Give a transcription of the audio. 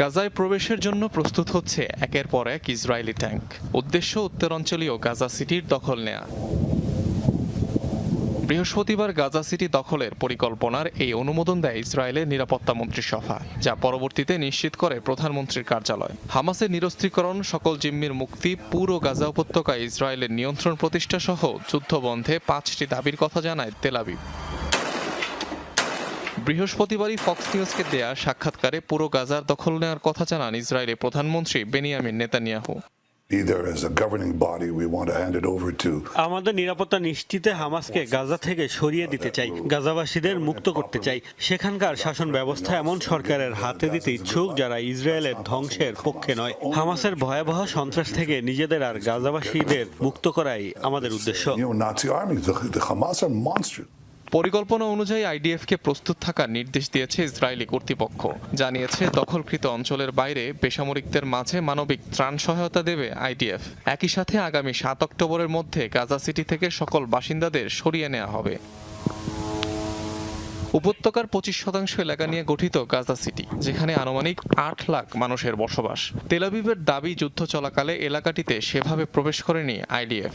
গাজায় প্রবেশের জন্য প্রস্তুত হচ্ছে একের পর এক ইসরায়েলি ট্যাঙ্ক উদ্দেশ্য উত্তরাঞ্চলীয় গাজা সিটির দখল নেয়া। বৃহস্পতিবার গাজা সিটি দখলের পরিকল্পনার এই অনুমোদন দেয় ইসরায়েলের নিরাপত্তা মন্ত্রিসভা যা পরবর্তীতে নিশ্চিত করে প্রধানমন্ত্রীর কার্যালয়। হামাসের নিরস্ত্রীকরণ, সকল জিম্মির মুক্তি, পুরো গাজা উপত্যকায় ইসরায়েলের নিয়ন্ত্রণ প্রতিষ্ঠা সহ যুদ্ধবন্ধে পাঁচটি দাবির কথা জানায় তেলাবিব বৃহস্পতিবারই ফক্স নিউজকে দেয়া সাক্ষাৎকারে পুরো গাজার দখল নেওয়ার কথা জানান ইসরায়েলের প্রধানমন্ত্রী Benjamin Netanyahu. Either as a governing body, we want to hand it over to আমাদের নিরাপত্তা নিশ্চিতে হামাসকে গাজা থেকে সরিয়ে দিতে চাই গাজাবাসীদের মুক্ত করতে চাই। সেখানকার শাসন ব্যবস্থা এমন সরকারের হাতে দিতে ইচ্ছুক যারা ইসরায়েলের ধ্বংসের পক্ষে নয়। হামাসের ভয়াবহ সন্ত্রাস থেকে নিজেদের আর গাজাবাসীদের মুক্ত করাই আমাদের উদ্দেশ্য। পরিকল্পনা অনুযায়ী আইডিএফকে প্রস্তুত থাকার নির্দেশ দিয়েছে ইসরায়েলি কর্তৃপক্ষ। জানিয়েছে, দখলকৃত অঞ্চলের বাইরে বেসামরিকদের মাঝে মানবিক ত্রাণ সহায়তা দেবে আইডিএফ। একই সাথে আগামী সাত অক্টোবরের মধ্যে গাজা সিটি থেকে সকল বাসিন্দাদের সরিয়ে নেওয়া হবে। উপত্যকার পঁচিশ শতাংশ এলাকা নিয়ে গঠিত গাজা সিটি, যেখানে আনুমানিক আট লাখ মানুষের বসবাস। তেলাবিবের দাবি যুদ্ধ চলাকালে এলাকাটিতে সেভাবে প্রবেশ করেনি আইডিএফ।